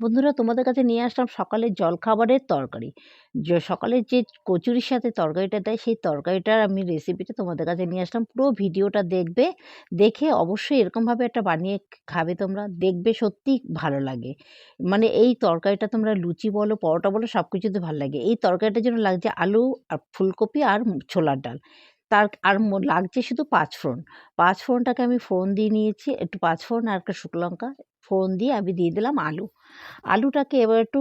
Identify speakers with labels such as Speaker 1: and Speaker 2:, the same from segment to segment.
Speaker 1: বন্ধুরা, তোমাদের কাছে নিয়ে আসলাম সকালের জলখাবারের তরকারি। সকালে যে কচুরির সাথে তরকারিটা দেয়, সেই তরকারিটার আমি রেসিপিটা তোমাদের কাছে নিয়ে আসলাম। পুরো ভিডিওটা দেখবে, দেখে অবশ্যই এরকমভাবে একটা বানিয়ে খাবে তোমরা। দেখবে সত্যি ভালো লাগে। মানে এই তরকারিটা তোমরা লুচি বলো, পরোটা বলো সব কিছুতে ভালো লাগে। এই তরকারিটার জন্য লাগছে আলু, আর ফুলকপি, আর ছোলার ডাল। তার আর লাগছে শুধু পাঁচফোড়ন। পাঁচফোড়নটাকে আমি ফোড়ন দিয়ে নিয়েছি, একটু পাঁচফোড়ন আর একটা শুকনো লঙ্কা। ফোড়ন দিয়ে আমি দিয়ে দিলাম আলু। আলুটাকে এবার একটু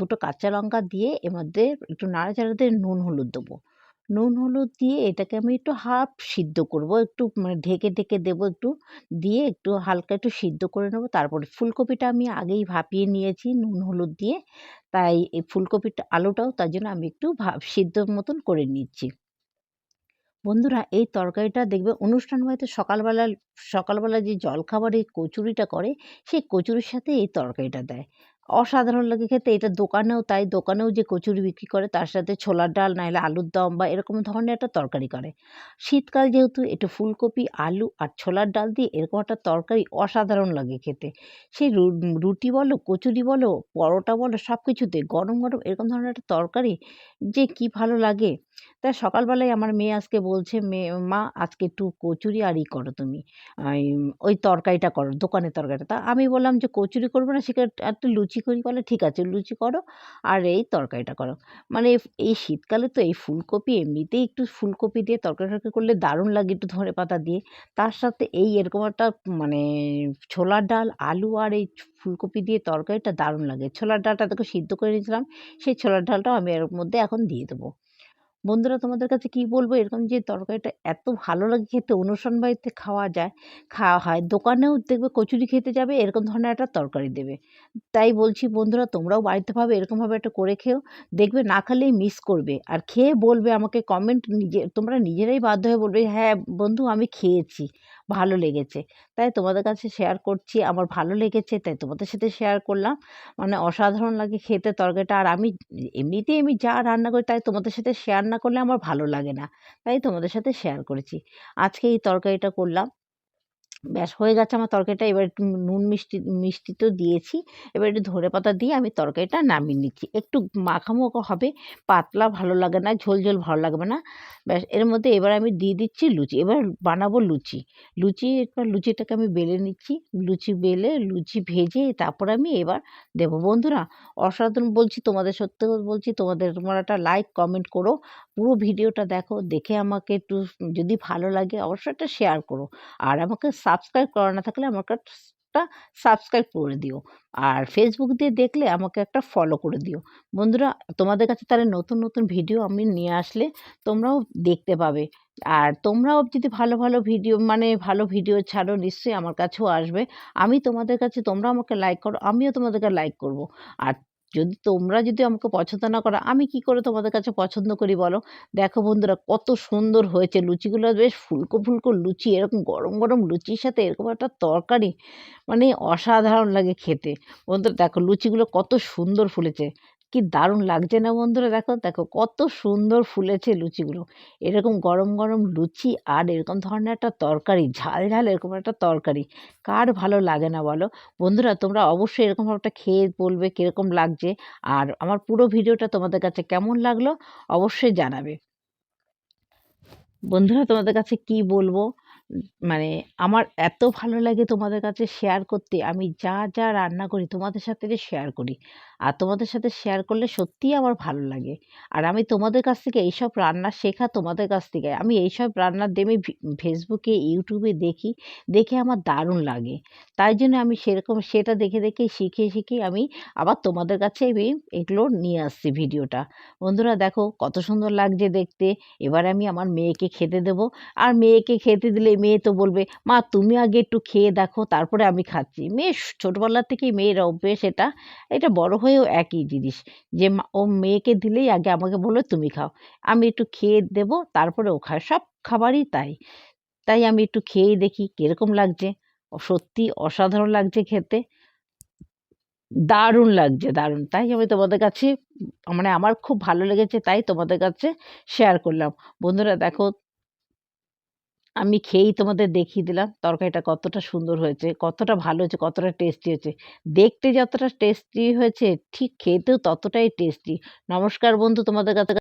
Speaker 1: দুটো কাঁচা লঙ্কা দিয়ে এর মধ্যে একটু নাড়াচাড়া দিয়ে নুন হলুদ দেবো। নুন হলুদ দিয়ে এটাকে আমি একটু হাফ সিদ্ধ করব, একটু মানে ঢেকে ঢেকে দেবো একটু, দিয়ে একটু হালকা একটু সিদ্ধ করে নেব। তারপরে ফুলকপিটা আমি আগেই ভাপিয়ে নিয়েছি নুন হলুদ দিয়ে, তাই এই ফুলকপিটা, আলুটাও তার জন্য আমি একটু ভাপ সিদ্ধ মতন করে নিচ্ছি। বন্ধুরা, এই তরকারিটা দেখবে অনুষ্ঠান বাড়িতে সকালবেলা সকালবেলা যে জলখাবারে কচুরিটা করে, সেই কচুরির সাথে এই তরকারিটা দেয়। অসাধারণ লাগে খেতে। এটা দোকানেও তাই, দোকানেও যে কচুরি বিক্রি করে তার সাথে ছোলার ডাল নাহলে আলুর দম বা এরকম ধরনের একটা তরকারি করে। শীতকাল যেহেতু, একটু ফুলকপি, আলু আর ছোলার ডাল দিয়ে এরকম একটা তরকারি অসাধারণ লাগে খেতে। সেই রুটি বলো, কচুরি বলো, পরোটা বলো সব কিছুতে গরম গরম এরকম ধরনের একটা তরকারি যে কি ভালো লাগে। তাই সকালবেলায় আমার মেয়ে আজকে বলছে মেয়ে মা, আজকে একটু কচুরি আর ই করো তুমি। ওই তরকারিটা করো, দোকানের তরকারিটা। তা আমি বললাম যে, কচুরি করব না, সেখানে একটু লুচি করি বলে, ঠিক আছে, লুচি করো আর এই তরকারিটা করো। মানে এই শীতকালে তো এই ফুলকপি এমনিতেই একটু ফুলকপি দিয়ে তরকারি টরকারি করলে দারুণ লাগে একটু ধনে পাতা দিয়ে। তার সাথে এই এরকম একটা মানে ছোলার ডাল, আলু আর এই ফুলকপি দিয়ে তরকারিটা দারুণ লাগে। ছোলার ডালটা দেখো সিদ্ধ করে নিয়েছিলাম, সেই ছোলার ডালটাও আমি এর মধ্যে এখন দিয়ে দেবো। বন্ধুরা, তোমাদের কাছে কি বলব? এরকম যে তরকারিটা এত ভালো লাগে খেতে অনুষ্ঠান বাড়িতে খাওয়া যায়, খাওয়া হয়। দোকানেও দেখবে কচুরি খেতে যাবে, এরকম ধরনের একটা তরকারি দেবে। তাই বলছি বন্ধুরা, তোমরাও বাড়িতে ভাবে এরকমভাবে একটা করে খেও। দেখবে না খেলেই মিস করবে। আর খেয়ে বলবে আমাকে কমেন্ট নিজে, তোমরা নিজেরাই বাধ্য হয়ে বলবে হ্যাঁ বন্ধু, আমি খেয়েছি। ভালো লেগেছে। তাই তোমাদের কাছে শেয়ার করছি, আমার ভালো লেগেছে, তাই তোমাদের সাথে শেয়ার করলাম। মানে অসাধারণ লাগে খেতে তরকারিটা। আর আমি এমনিতেই আমি যা রান্না করি তাই তোমাদের সাথে শেয়ার না করলে আমার ভালো লাগে না। তাই তোমাদের সাথে শেয়ার করেছি। আজকে এই তরকারিটা করলাম। ব্যাস, হয়ে গেছে আমার তরকারিটা। এবার একটু নুন মিষ্টি মিষ্টি তো দিয়েছি। এবার একটু ধরে পাতা দিয়ে আমি তরকারিটা নামিয়ে নিচ্ছি। একটু মাখামোখা হবে। পাতলা ভালো লাগে না, ঝোল ঝোল ভালো লাগবে না। ব্যাস, এর মধ্যে এবার আমি দিয়ে দিচ্ছি লুচি। এবার বানাবো লুচি। লুচি, এবার লুচিটাকে আমি বেলে নিচ্ছি। লুচি বেলে, লুচি ভেজে তারপর আমি এবার দেবো। বন্ধুরা, অসাধারণ বলছি তোমাদের, সত্যি বলছি। তোমাদের, তোমরা একটা লাইক কমেন্ট করো। পুরো ভিডিওটা দেখো। দেখে আমাকে একটু যদি ভালো লাগে, অবশ্যই একটা শেয়ার করো। আর আমাকে সাবস্ক্রাইব করা না থাকলে আমাকে একটা সাবস্ক্রাইব করে দিও। আর ফেসবুক দিয়ে দেখলে আমাকে একটা ফলো করে দিও। বন্ধুরা, তোমাদের কাছে তাহলে নতুন নতুন ভিডিও আমি নিয়ে আসলে তোমরাও দেখতে পাবে। আর তোমরাও যদি ভালো ভালো ভিডিও মানে ভালো ভিডিও ছাড়ো, নিশ্চয়ই আমার কাছেও আসবে। আমি তোমাদের কাছে, তোমরা আমাকে লাইক করো, আমিও তোমাদেরকে লাইক করব। আর যদি তোমরা যদি আমাকে পছন্দ না করো, আমি কি করে তোমাদের কাছে পছন্দ করি বলো? দেখো বন্ধুরা, কত সুন্দর হয়েছে লুচিগুলো, বেশ ফুলকো ফুলকো লুচি, এরকম গরম গরম লুচির সাথে এরকম একটা তরকারি মানে অসাধারণ লাগে খেতে। বন্ধুরা, দেখো লুচিগুলো কত সুন্দর ফুলেছে। কি দারুণ লাগছে না বন্ধুরা? দেখো দেখো কত সুন্দর ফুলেছে লুচিগুলো। এরকম গরম গরম লুচি আর এরকম ধরনের একটা তরকারি, ঝাল ঝাল এরকম একটা তরকারি, কার ভালো লাগে না বলো? বন্ধুরা, তোমরা অবশ্যই এরকম একটা খেয়ে বলবে কীরকম লাগছে আর আমার পুরো ভিডিওটা তোমাদের কাছে কেমন লাগল অবশ্যই জানাবে। বন্ধুরা, তোমাদের কাছে কি বলব? মানে আমার এত ভালো লাগে তোমাদের কাছে শেয়ার করতে। আমি যা যা রান্না করি তোমাদের সাথে যে শেয়ার করি। আর তোমাদের সাথে শেয়ার করলে সত্যিই আমার ভালো লাগে। আর আমি তোমাদের কাছ থেকে এইসব রান্না শেখা তোমাদের কাছ থেকে। আমি এইসব রান্নার দেমে ফেসবুকে ইউটিউবে দেখি, দেখে আমার দারুণ লাগে। তাই জন্য আমি সেরকম, সেটা দেখে দেখে, শিখে শিখে আমি আবার তোমাদের কাছে আমি এগুলো নিয়ে আসছি ভিডিওটা। বন্ধুরা দেখো কত সুন্দর লাগছে দেখতে। এবার আমি আমার মেয়েকে খেতে দেবো। আর মেয়েকে খেতে দিলে মেয়ে তো বলবে, মা, তুমি আগে একটু খেয়ে দেখো, তারপরে আমি খাচ্ছি। মেয়ে ছোটোবেলার থেকেই মেয়ের অভ্যেস এটা। এটা বড় হয়েও একই জিনিস যে ও মেয়েকে দিলেই আগে আমাকে বলবে, তুমি খাও। আমি একটু খেয়ে দেবো, তারপরে ও খায়। সব খাবারই তাই। তাই আমি একটু খেয়েই দেখি কীরকম লাগছে। সত্যি অসাধারণ লাগছে খেতে। দারুণ লাগছে, দারুণ। তাই আমি তোমাদের কাছে মানে আমার খুব ভালো লেগেছে, তাই তোমাদের কাছে শেয়ার করলাম। বন্ধুরা, দেখো আমি খেয়েই তোমাদের দেখিয়ে দিলাম তরকারিটা কতটা সুন্দর হয়েছে, কতটা ভালো হয়েছে, কতটা টেস্টি হয়েছে। দেখতে যতটা টেস্টি হয়েছে, ঠিক খেতেও ততটাই টেস্টি নমস্কার বন্ধু, তোমাদের কাছে